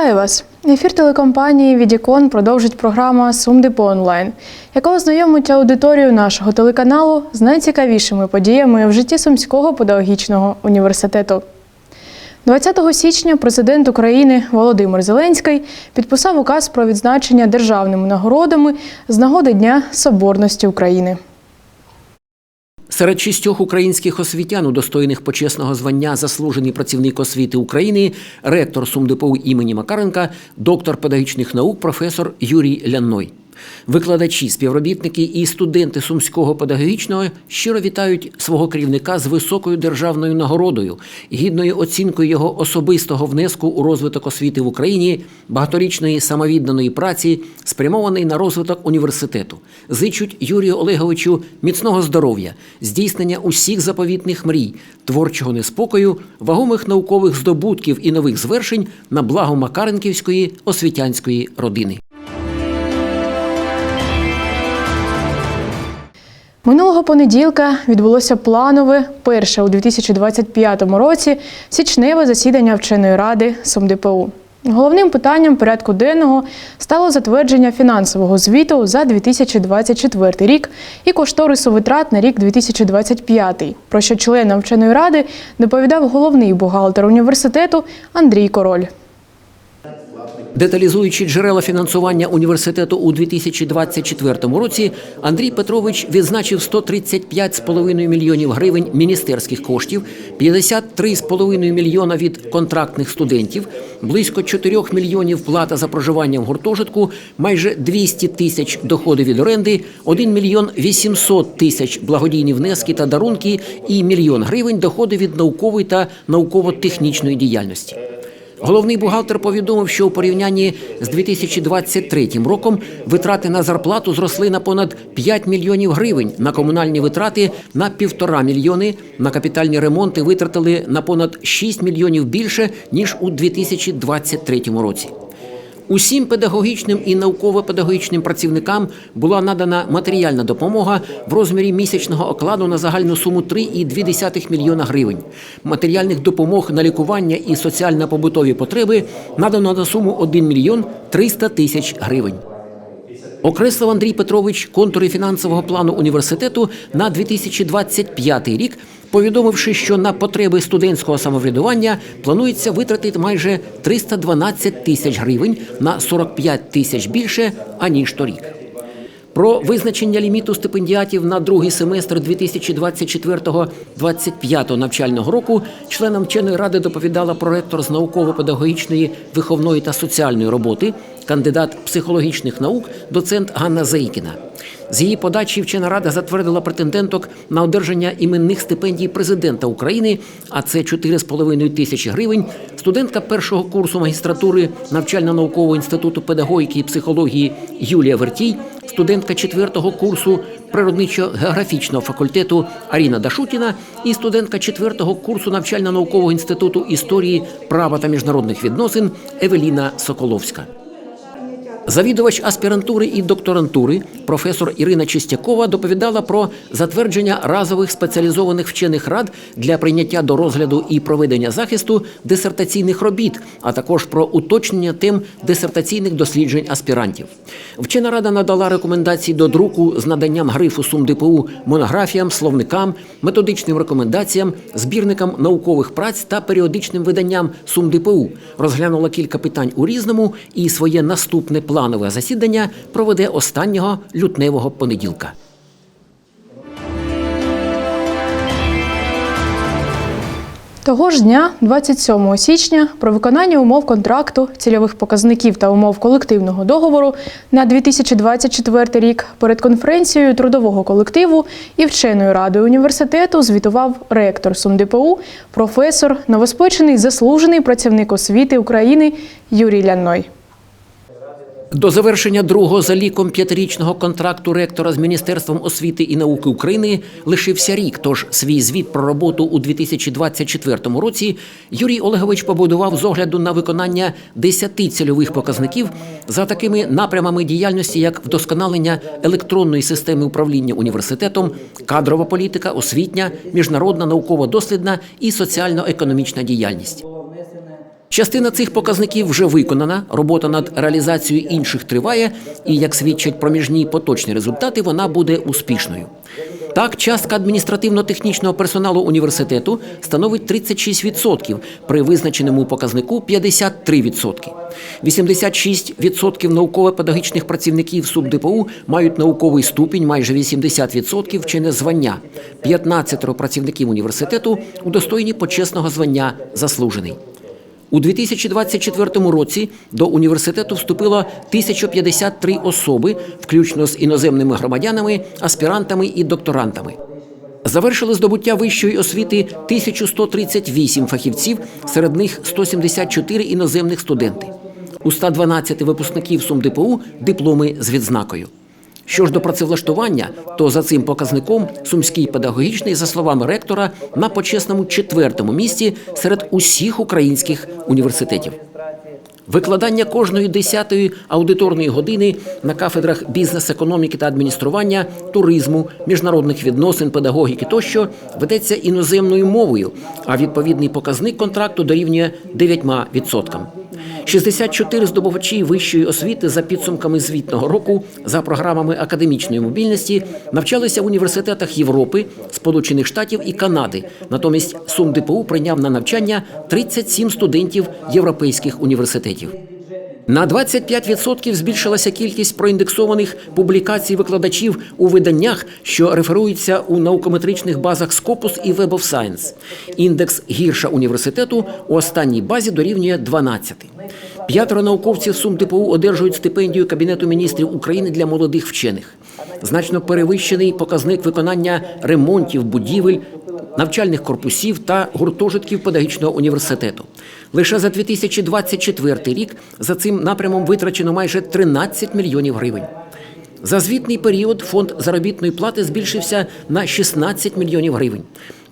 Вітаю вас! Ефір телекомпанії Відікон продовжить програма Сумдепо онлайн, яка ознайомить аудиторію нашого телеканалу з найцікавішими подіями в житті Сумського педагогічного університету. 20 січня президент України Володимир Зеленський підписав указ про відзначення державними нагородами з нагоди Дня Соборності України. Серед шістьох українських освітян, удостоєних почесного звання заслужений працівник освіти України, ректор СумДПУ імені Макаренка, доктор педагогічних наук, професор Юрій Ляной. Викладачі, співробітники і студенти Сумського педагогічного щиро вітають свого керівника з високою державною нагородою, гідною оцінкою його особистого внеску у розвиток освіти в Україні, багаторічної самовідданої праці, спрямованої на розвиток університету. Зичуть Юрію Олеговичу міцного здоров'я, здійснення усіх заповітних мрій, творчого неспокою, вагомих наукових здобутків і нових звершень на благо Макаренківської освітянської родини. Минулого понеділка відбулося планове перше у 2025 році січневе засідання вченої ради СумДПУ. Головним питанням порядку денного стало затвердження фінансового звіту за 2024 рік і кошторису витрат на рік 2025, про що членам вченої ради доповідав головний бухгалтер університету Андрій Король. Деталізуючи джерела фінансування університету у 2024 році, Андрій Петрович відзначив 135,5 мільйонів гривень міністерських коштів, 53,5 мільйона від контрактних студентів, близько 4 мільйонів плата за проживання в гуртожитку, майже 200 тисяч доходи від оренди, 1 мільйон 800 тисяч благодійні внески та дарунки і мільйон гривень доходи від наукової та науково-технічної діяльності. Головний бухгалтер повідомив, що у порівнянні з 2023 роком витрати на зарплату зросли на понад 5 мільйонів гривень, на комунальні витрати на півтора мільйони, на капітальні ремонти витратили на понад 6 мільйонів більше ніж у 2023 році. Усім педагогічним і науково-педагогічним працівникам була надана матеріальна допомога в розмірі місячного окладу на загальну суму 3,2 мільйона гривень. Матеріальних допомог на лікування і соціально-побутові потреби надано на суму 1 мільйон 300 тисяч гривень. Окреслив Андрій Петрович контури фінансового плану університету на 2025 рік, повідомивши, що на потреби студентського самоврядування планується витратити майже 312 тисяч гривень на 45 тисяч більше аніж торік. Про визначення ліміту стипендіатів на другий семестр 2024-2025 навчального року членам вченої ради доповідала проректор з науково-педагогічної, виховної та соціальної роботи, кандидат психологічних наук, доцент Ганна Заїкіна. З її подачі вчена рада затвердила претенденток на одержання іменних стипендій президента України, а це 4,5 тисячі гривень. Студентка першого курсу магістратури навчально-наукового інституту педагогіки і психології Юлія Вертій, студентка четвертого курсу природничо-географічного факультету Аріна Дашутіна і студентка четвертого курсу навчально-наукового інституту історії, права та міжнародних відносин Евеліна Соколовська. Завідувач аспірантури і докторантури, професор Ірина Чистякова, доповідала про затвердження разових спеціалізованих вчених рад для прийняття до розгляду і проведення захисту дисертаційних робіт, а також про уточнення тем дисертаційних досліджень аспірантів. Вчена рада надала рекомендації до друку з наданням грифу СумДПУ монографіям, словникам, методичним рекомендаціям, збірникам наукових праць та періодичним виданням СумДПУ. Розглянула кілька питань у різному і своє наступне планове засідання проведе останнього лютневого понеділка. Того ж дня, 27 січня, про виконання умов контракту, цільових показників та умов колективного договору на 2024 рік перед конференцією трудового колективу і вченою радою університету звітував ректор СумДПУ, професор, новоспечений заслужений працівник освіти України Юрій Ляной. До завершення другого за ліком п'ятирічного контракту ректора з Міністерством освіти і науки України лишився рік. Тож свій звіт про роботу у 2024 році Юрій Олегович побудував з огляду на виконання 10 цільових показників за такими напрямами діяльності, як вдосконалення електронної системи управління університетом, кадрова політика, освітня, міжнародна науково-дослідна і соціально-економічна діяльність. Частина цих показників вже виконана. Робота над реалізацією інших триває, і як свідчать проміжні поточні результати, вона буде успішною. Так, частка адміністративно-технічного персоналу університету становить 36% при визначеному показнику 53%. 86% науково-педагогічних працівників СубДПУ мають науковий ступінь, майже 80% вчене звання. 15 працівників університету удостоєні почесного звання заслужений. У 2024 році до університету вступило 1053 особи, включно з іноземними громадянами, аспірантами і докторантами. Завершили здобуття вищої освіти 1138 фахівців, серед них 174 іноземних студенти. У 112 випускників СумДПУ дипломи з відзнакою. Що ж до працевлаштування, то за цим показником Сумський педагогічний, за словами ректора, на почесному четвертому місці серед усіх українських університетів. Викладання кожної десятої аудиторної години на кафедрах бізнес-економіки та адміністрування, туризму, міжнародних відносин, педагогіки тощо ведеться іноземною мовою, а відповідний показник контракту дорівнює 9%. 64 здобувачі вищої освіти за підсумками звітного року за програмами академічної мобільності навчалися в університетах Європи, Сполучених Штатів і Канади. Натомість Сум ДПУ прийняв на навчання 37 студентів європейських університетів. На 25% збільшилася кількість проіндексованих публікацій викладачів у виданнях, що реферуються у наукометричних базах Scopus і Web of Science. Індекс гірша університету у останній базі дорівнює 12. П'ятеро науковців СумДПУ одержують стипендію Кабінету міністрів України для молодих вчених. Значно перевищений показник виконання ремонтів будівель, навчальних корпусів та гуртожитків педагогічного університету. Лише за 2024 рік за цим напрямом витрачено майже 13 мільйонів гривень. За звітний період фонд заробітної плати збільшився на 16 мільйонів гривень.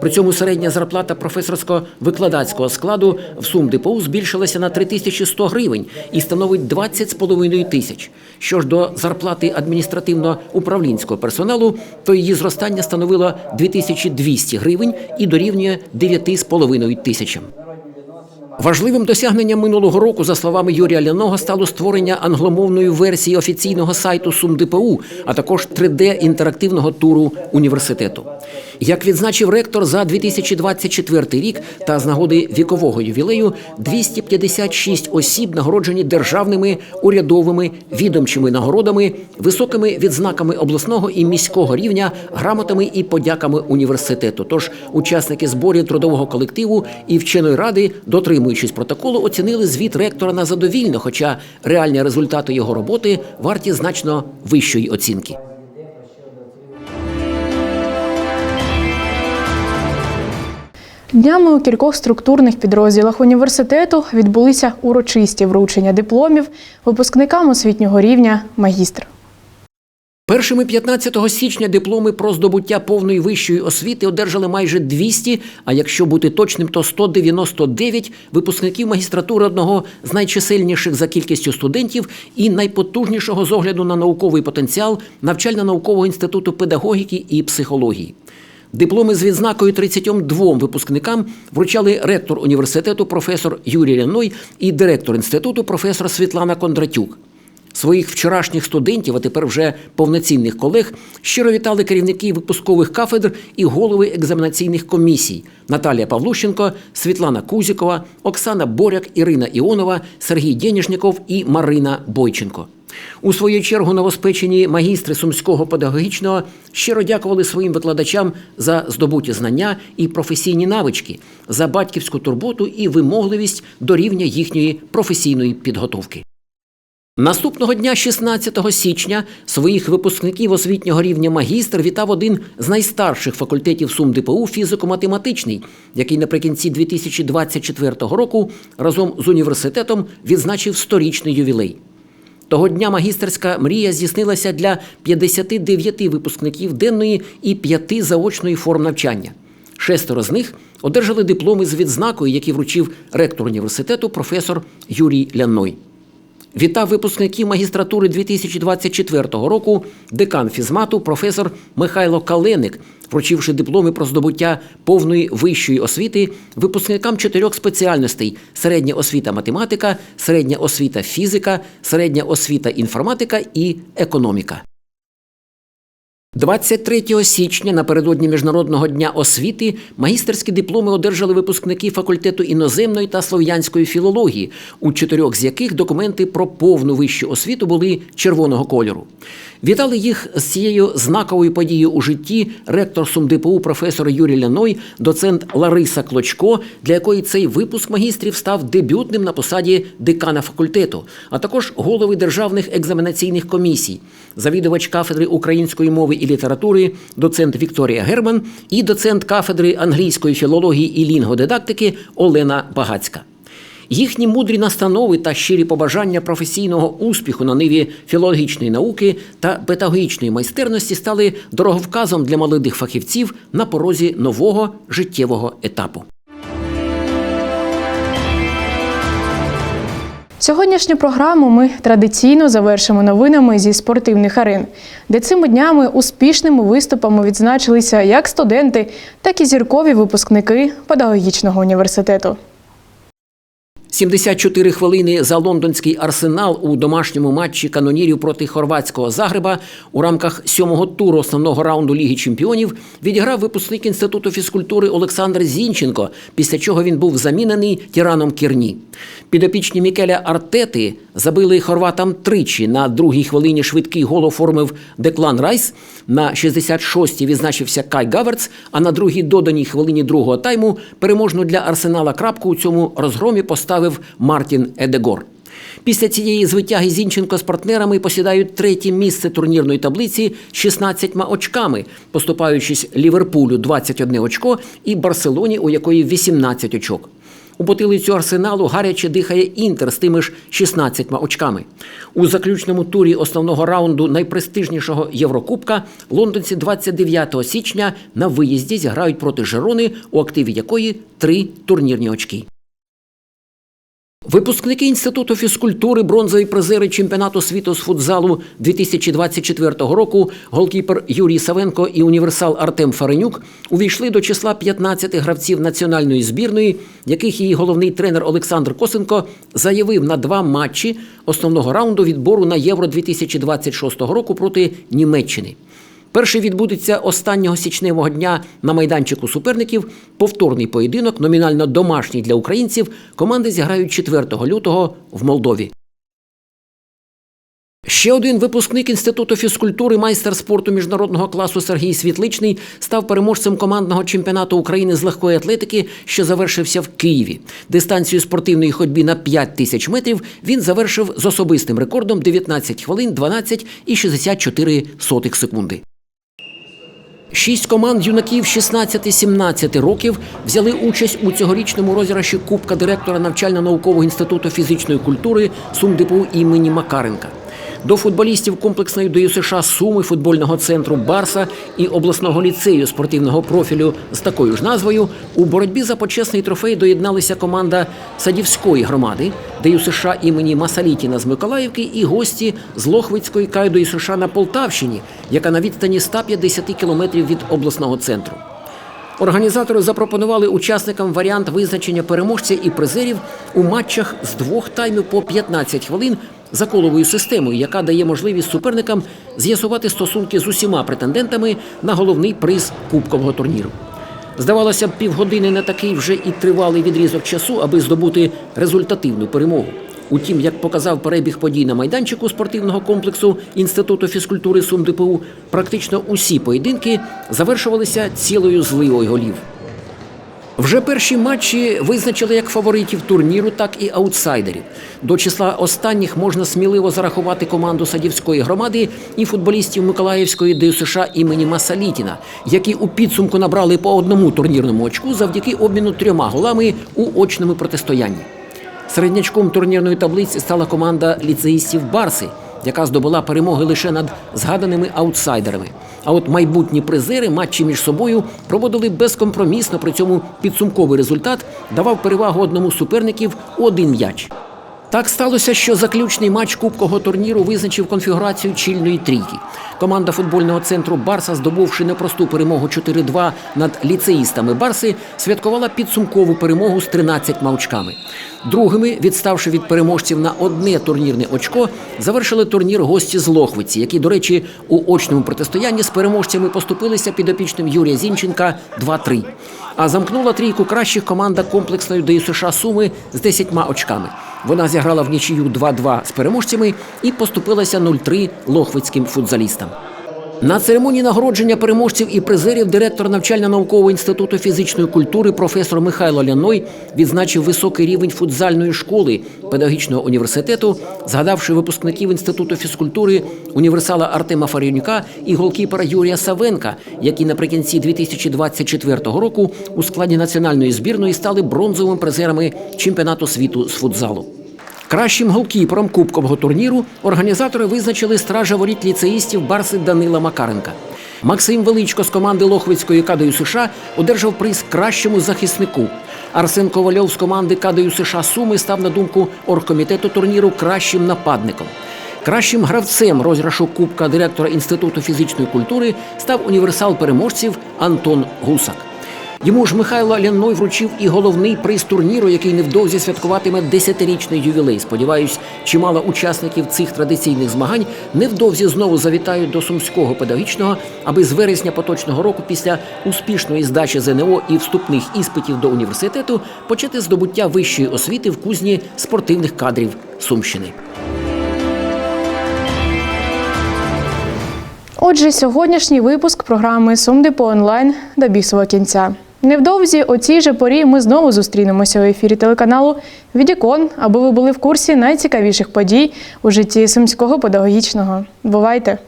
При цьому середня зарплата професорсько-викладацького складу в СумДПУ збільшилася на 3100 гривень і становить 20,5 тисяч. Що ж до зарплати адміністративно-управлінського персоналу, то її зростання становило 2200 гривень і дорівнює 9,5 тисячам. Важливим досягненням минулого року, за словами Юрія Ляного, стало створення англомовної версії офіційного сайту СумДПУ, а також 3D-інтерактивного туру університету. Як відзначив ректор за 2024 рік та з нагоди вікового ювілею, 256 осіб нагороджені державними, урядовими, відомчими нагородами, високими відзнаками обласного і міського рівня, грамотами і подяками університету. Тож учасники зборів трудового колективу і вченої ради, дотримуючись протоколу, оцінили звіт ректора на задовільно, хоча реальні результати його роботи варті значно вищої оцінки. Днями у кількох структурних підрозділах університету відбулися урочисті вручення дипломів випускникам освітнього рівня магістр. Першими 15 січня дипломи про здобуття повної вищої освіти одержали майже 200, а якщо бути точним, то 199 випускників магістратури одного з найчисельніших за кількістю студентів і найпотужнішого з огляду на науковий потенціал навчально-наукового інституту педагогіки і психології. Дипломи з відзнакою 32 випускникам вручали ректор університету професор Юрій Ляной і директор інституту професор Світлана Кондратюк. Своїх вчорашніх студентів, а тепер вже повноцінних колег, щиро вітали керівники випускових кафедр і голови екзаменаційних комісій Наталія Павлущенко, Світлана Кузікова, Оксана Боряк, Ірина Іонова, Сергій Дєніжніков і Марина Бойченко. У свою чергу новоспечені магістри сумського педагогічного щиро дякували своїм викладачам за здобуті знання і професійні навички, за батьківську турботу і вимогливість до рівня їхньої професійної підготовки. Наступного дня, 16 січня, своїх випускників освітнього рівня магістр вітав один з найстарших факультетів СумДПУ фізико-математичний, який наприкінці 2024 року разом з університетом відзначив сторічний ювілей. Того дня магістерська мрія здійснилася для 59 випускників денної і 5 заочної форм навчання. Шестеро з них одержали дипломи з відзнакою, які вручив ректор університету професор Юрій Ляной. Вітав випускників магістратури 2024 року декан фізмату професор Михайло Каленик, вручивши дипломи про здобуття повної вищої освіти випускникам чотирьох спеціальностей: середня освіта математика, середня освіта фізика, середня освіта інформатика і економіка. 23 січня напередодні Міжнародного дня освіти магістерські дипломи одержали випускники факультету іноземної та слов'янської філології, у чотирьох з яких документи про повну вищу освіту були червоного кольору. Вітали їх з цією знаковою подією у житті ректор СумДПУ професор Юрій Ляной, доцент Лариса Клочко, для якої цей випуск магістрів став дебютним на посаді декана факультету, а також голови державних екзаменаційних комісій, завідувач кафедри української мови і літератури, доцент Вікторія Герман і доцент кафедри англійської філології і лінгодидактики Олена Багацька. Їхні мудрі настанови та щирі побажання професійного успіху на ниві філологічної науки та педагогічної майстерності стали дороговказом для молодих фахівців на порозі нового життєвого етапу. Сьогоднішню програму ми традиційно завершимо новинами зі спортивних арен, де цими днями успішними виступами відзначилися як студенти, так і зіркові випускники педагогічного університету. 74 хвилини за лондонський арсенал у домашньому матчі канонірів проти хорватського Загреба у рамках сьомого туру основного раунду Ліги Чемпіонів відіграв випускник інституту фізкультури Олександр Зінченко, після чого він був замінений тираном Керні. Підопічні Мікеля Артети забили хорватам тричі. На другій хвилині швидкий гол оформив Деклан Райс. На 66-й відзначився Кай Гаверц, а на другій доданій хвилині другого тайму переможну для Арсенала крапку у цьому розгромі поставив Мартін Едегор. Після цієї звитяги Зінченко з партнерами посідають третє місце турнірної таблиці з 16 очками, поступаючись Ліверпулю 21 очко і Барселоні, у якої 18 очок. У потилицю арсеналу гаряче дихає інтер з тими ж 16 очками. У заключному турі основного раунду найпрестижнішого Єврокубка лондонці 29 січня на виїзді зіграють проти Жерони, у активі якої три турнірні очки. Випускники інституту фізкультури, бронзові призери чемпіонату світу з футзалу 2024 року, голкіпер Юрій Савенко і універсал Артем Фаренюк увійшли до числа 15 гравців національної збірної, яких її головний тренер Олександр Косенко заявив на два матчі основного раунду відбору на Євро 2026 року проти Німеччини. Перший відбудеться останнього січневого дня на майданчику суперників. Повторний поєдинок, номінально домашній для українців. Команди зіграють 4 лютого в Молдові. Ще один випускник інституту фізкультури, майстер спорту міжнародного класу Сергій Світличний став переможцем командного чемпіонату України з легкої атлетики, що завершився в Києві. Дистанцію спортивної ходьби на 5 тисяч метрів він завершив з особистим рекордом 19 хвилин 12 і 64 сотих секунди. Шість команд юнаків 16-17 років взяли участь у цьогорічному розіграші Кубка директора навчально-наукового інституту фізичної культури Сумдипу імені Макаренка. До футболістів комплексної ДЮСШ Суми, футбольного центру Барса і обласного ліцею спортивного профілю з такою ж назвою у боротьбі за почесний трофей доєдналися команда Садівської громади, ДЮСШ імені Масалітіна з Миколаївки і гості з Лохвицької кайду ДЮСШ на Полтавщині, яка на відстані 150 кілометрів від обласного центру. Організатори запропонували учасникам варіант визначення переможця і призерів у матчах з двох таймів по 15 хвилин за коловою системою, яка дає можливість суперникам з'ясувати стосунки з усіма претендентами на головний приз кубкового турніру. Здавалося б, півгодини не такий вже і тривалий відрізок часу, аби здобути результативну перемогу. Утім, як показав перебіг подій на майданчику спортивного комплексу Інституту фізкультури СумДПУ, практично усі поєдинки завершувалися цілою зливою голів. Вже перші матчі визначили як фаворитів турніру, так і аутсайдерів. До числа останніх можна сміливо зарахувати команду Садівської громади і футболістів Миколаївської ДЮСШ імені Масалітіна, які у підсумку набрали по одному турнірному очку завдяки обміну трьома голами у очному протистоянні. Середнячком турнірної таблиці стала команда ліцеїстів Барси, яка здобула перемоги лише над згаданими аутсайдерами. А от майбутні призери матчі між собою проводили безкомпромісно. При цьому підсумковий результат давав перевагу одному з суперників один м'яч. Так сталося, що заключний матч кубкового турніру визначив конфігурацію чільної трійки. Команда футбольного центру Барса, здобувши непросту перемогу 4-2 над ліцеїстами Барси, святкувала підсумкову перемогу з 13 очками. Другими, відставши від переможців на одне турнірне очко, завершили турнір гості з Лохвиці, які, до речі, у очному протистоянні з переможцями поступилися підопічним Юрія Зінченка 2-3. А замкнула трійку кращих команда комплексної ДЮСШ Суми з 10 очками. Вона зіграла в нічию 2-2 з переможцями і поступилася 0-3 лохвицьким футзалістам. На церемонії нагородження переможців і призерів директор навчально-наукового інституту фізичної культури професор Михайло Ляной відзначив високий рівень футзальної школи педагогічного університету, згадавши випускників інституту фізкультури універсала Артема Фаріонюка і голкіпера Юрія Савенка, які наприкінці 2024 року у складі національної збірної стали бронзовими призерами чемпіонату світу з футзалу. Кращим голкіпером кубкового турніру організатори визначили стража воріт ліцеїстів Барси Данила Макаренка. Максим Величко з команди Лохвицької кадою США одержав приз кращому захиснику. Арсен Ковальов з команди кадою США Суми став на думку оргкомітету турніру кращим нападником. Кращим гравцем розіграшу Кубка директора Інституту фізичної культури став універсал переможців Антон Гусак. Йому ж Михайло Ляной вручив і головний приз турніру, який невдовзі святкуватиме 10-річний ювілей. Сподіваюсь, чимало учасників цих традиційних змагань невдовзі знову завітають до сумського педагогічного, аби з вересня поточного року, після успішної здачі ЗНО і вступних іспитів до університету, почати здобуття вищої освіти в кузні спортивних кадрів Сумщини. Отже, сьогоднішній випуск програми Сумдепо онлайн добігся кінця. Невдовзі о цій же порі ми знову зустрінемося у ефірі телеканалу Відікон, аби ви були в курсі найцікавіших подій у житті сумського педагогічного. Бувайте!